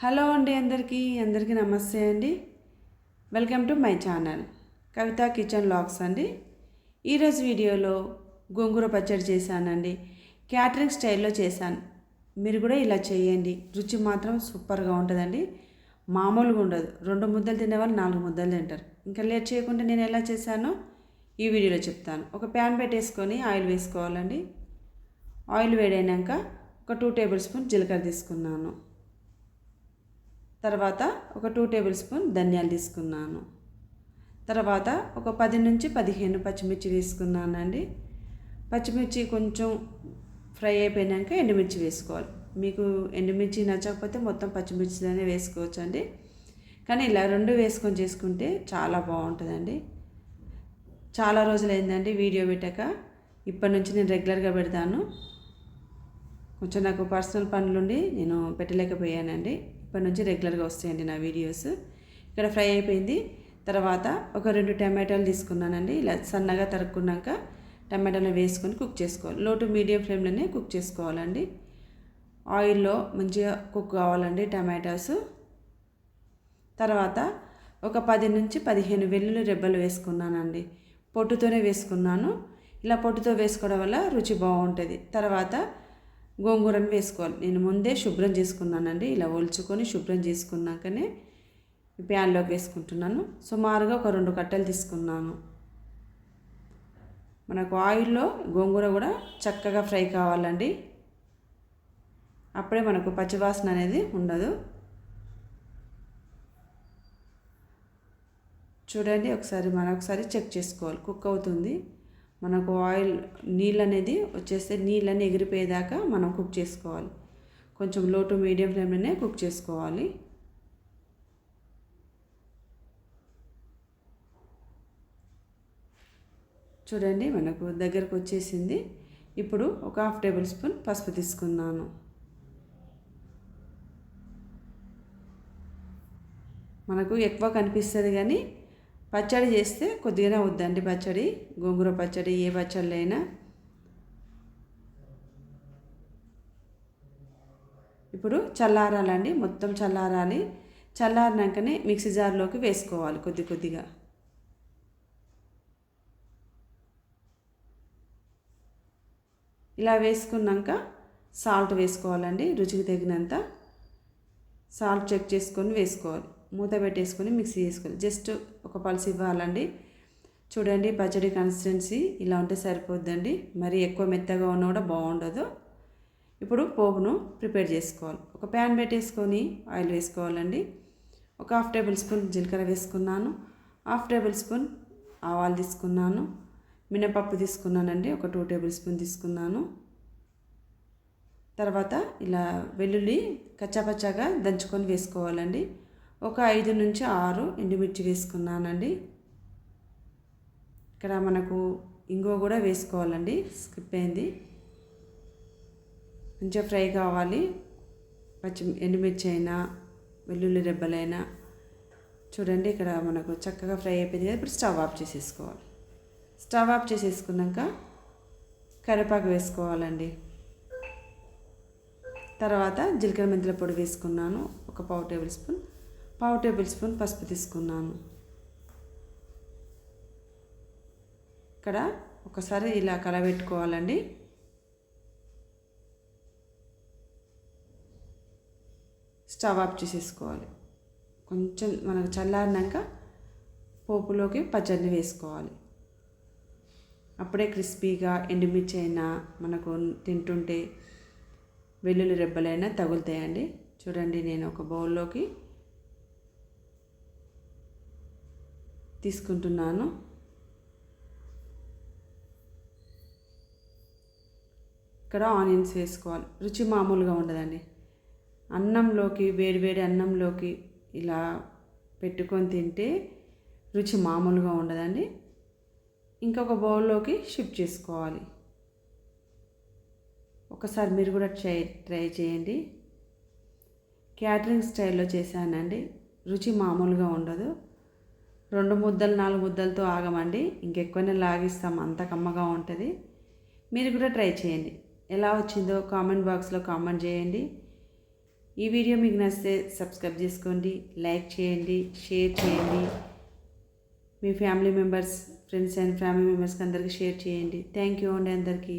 Hello అండి అందరికీ అందరికీ నమస్తే అండి. Welcome to my channel Kavitha kitchen vlogs అండి. ఈరోజు వీడియోలో గోంగూర పచ్చడి చేశానండి. క్యాటరింగ్ స్టైల్లో చేశాను. మీరు కూడా ఇలా చేయండి. రుచి మాత్రం సూపర్గా ఉంటుందండి. మామూలుగా ఉండదు. రెండు ముద్దలు తినేవాళ్ళు నాలుగు ముద్దలు తింటారు. ఇంకా లేట్ చేయకుండా నేను ఎలా చేశానో ఈ వీడియోలో చెప్తాను. ఒక ప్యాన్ పెట్టేసుకొని ఆయిల్ వేసుకోవాలండి. ఆయిల్ వేడైనాక ఒక టూ టేబుల్ స్పూన్ జీలకర్ర తీసుకున్నాను. తర్వాత ఒక టూ టేబుల్ స్పూన్ ధనియాలు తీసుకున్నాను. తర్వాత ఒక పది నుంచి పదిహేను పచ్చిమిర్చి తీసుకున్నానండి. పచ్చిమిర్చి కొంచెం ఫ్రై అయిపోయినాక ఎండుమిర్చి వేసుకోవాలి. మీకు ఎండుమిర్చి నచ్చకపోతే మొత్తం పచ్చిమిర్చిలోనే వేసుకోవచ్చు అండి కానీ ఇలా రెండు వేసుకొని చేసుకుంటే చాలా బాగుంటుందండి. చాలా రోజులు అయిందండి వీడియో పెట్టాక. ఇప్పటి నుంచి నేను రెగ్యులర్గా పెడతాను. కొంచెం నాకు పర్సనల్ పనులుండి నేను పెట్టలేకపోయానండి. ఇప్పటి నుంచి రెగ్యులర్గా వస్తాయండి నా వీడియోస్. ఇక్కడ ఫ్రై అయిపోయింది. తర్వాత ఒక రెండు టమాటాలు తీసుకున్నానండి. ఇలా సన్నగా తరుక్కున్నాక టమాటాలు వేసుకొని కుక్ చేసుకోవాలి. లో టు మీడియం ఫ్లేమ్లోనే కుక్ చేసుకోవాలండి. ఆయిల్లో మంచిగా కుక్ కావాలండి టమాటాస్. తర్వాత ఒక పది నుంచి పదిహేను వెల్లుల్లి రెబ్బలు వేసుకున్నానండి. పొట్టుతోనే వేసుకున్నాను. ఇలా పొట్టుతో వేసుకోవడం వల్ల రుచి బాగుంటుంది. తర్వాత గోంగూరను వేసుకోవాలి. నేను ముందే శుభ్రం చేసుకున్నానండి. ఇలా ఒలుచుకొని శుభ్రం చేసుకున్నాకనే ప్యాన్లోకి వేసుకుంటున్నాను. సుమారుగా ఒక రెండు కట్టెలు తీసుకున్నాను. మనకు ఆయిల్లో గోంగూర కూడా చక్కగా ఫ్రై కావాలండి. అప్పుడే మనకు పచ్చివాసన అనేది ఉండదు. చూడండి ఒకసారి మనం ఒకసారి చెక్ చేసుకోవాలి. కుక్ అవుతుంది. మనకు ఆయిల్ నీళ్ళు అనేది వచ్చేస్తే నీళ్ళని ఎగిరిపోయేదాకా మనం కుక్ చేసుకోవాలి. కొంచెం లో టు మీడియం ఫ్లేమ్లోనే కుక్ చేసుకోవాలి. చూడండి మనకు దగ్గరకు వచ్చేసింది. ఇప్పుడు ఒక హాఫ్ టేబుల్ స్పూన్ పసుపు తీసుకున్నాను. మనకు ఎక్కువ కనిపిస్తుంది కానీ పచ్చడి చేస్తే కొద్దిగానే వద్దండి పచ్చడి. గోంగూర పచ్చడి ఏ పచ్చడి అయినా. ఇప్పుడు చల్లారాలండి మొత్తం చల్లారాలి. చల్లారినాకనే మిక్సీ జార్లోకి వేసుకోవాలి కొద్ది కొద్దిగా. ఇలా వేసుకున్నాక సాల్ట్ వేసుకోవాలండి రుచికి తగినంత. సాల్ట్ చెక్ చేసుకొని వేసుకోవాలి. మూత పెట్టేసుకొని మిక్సీ చేసుకోవాలి జస్ట్ ఒక పల్స్ ఇవ్వాలండి. చూడండి పచ్చడి కన్సిస్టెన్సీ ఇలా ఉంటే సరిపోద్దండి. మరి ఎక్కువ మెత్తగా ఉన్నా కూడా బాగుండదు. ఇప్పుడు పోపును ప్రిపేర్ చేసుకోవాలి. ఒక ప్యాన్ పెట్టేసుకొని ఆయిల్ వేసుకోవాలండి. ఒక హాఫ్ టేబుల్ స్పూన్ జీలకర్ర వేసుకున్నాను. హాఫ్ టేబుల్ స్పూన్ ఆవాలు తీసుకున్నాను. మినపప్పు తీసుకున్నానండి. ఒక టూ టేబుల్ స్పూన్ తీసుకున్నాను. తర్వాత ఇలా వెల్లుల్లి కచ్చాపచ్చాగా దంచుకొని వేసుకోవాలండి. ఒక ఐదు నుంచి ఆరు ఎండుమిర్చి వేసుకున్నానండి. ఇక్కడ మనకు ఇంగువ కూడా వేసుకోవాలండి. స్కిప్ అయింది. మంచిగా ఫ్రై కావాలి. పచ్చి ఎండుమిర్చి అయినా వెల్లుల్లి రెబ్బలైనా. చూడండి ఇక్కడ మనకు చక్కగా ఫ్రై అయిపోయింది కదా. ఇప్పుడు స్టవ్ ఆఫ్ చేసేసుకోవాలి. స్టవ్ ఆఫ్ చేసేసుకున్నాక కరివేపాకు వేసుకోవాలండి. తర్వాత జీలకర్ర మెంతుల పొడి వేసుకున్నాను. ఒక పావు టేబుల్ స్పూన్ పావు టేబుల్ స్పూన్ పసుపు తీసుకున్నాను. ఇక్కడ ఒకసారి ఇలా కలబెట్టుకోవాలండి. స్టవ్ ఆఫ్ చేసేసుకోవాలి. కొంచెం మనకు చల్లారినాక పోపులోకి పచ్చడిని వేసుకోవాలి. అప్పుడే క్రిస్పీగా ఎండుమిర్చి అయినా మనకు తింటుంటే వెల్లుల్లి రెబ్బలైనా తగులుతాయండి. చూడండి నేను ఒక బౌల్లోకి తీసుకుంటున్నాను. ఇక్కడ ఆనియన్స్ వేసుకోవాలి. రుచి మామూలుగా ఉండదండి. అన్నంలోకి వేడివేడి అన్నంలోకి ఇలా పెట్టుకొని తింటే రుచి మామూలుగా ఉండదండి. ఇంకొక బౌల్లోకి షిఫ్ట్ చేసుకోవాలి. ఒకసారి మీరు కూడా ట్రై ట్రై చేయండి. క్యాటరింగ్ స్టైల్లో చేశానండి. రుచి మామూలుగా ఉండదు. రెండు ముద్దలు నాలుగు ముద్దలతో ఆగమండి. ఇంకెక్కువనే లాగిస్తాం. అంత కమ్మగా ఉంటుంది. మీరు కూడా ట్రై చేయండి. ఎలా వచ్చిందో కామెంట్ బాక్స్లో కామెంట్ చేయండి. ఈ వీడియో మీకు నచ్చితే సబ్స్క్రైబ్ చేసుకోండి లైక్ చేయండి షేర్ చేయండి. మీ family members friends and family మెంబర్స్కి అందరికీ షేర్ చేయండి. థ్యాంక్ యూ అండి అందరికీ.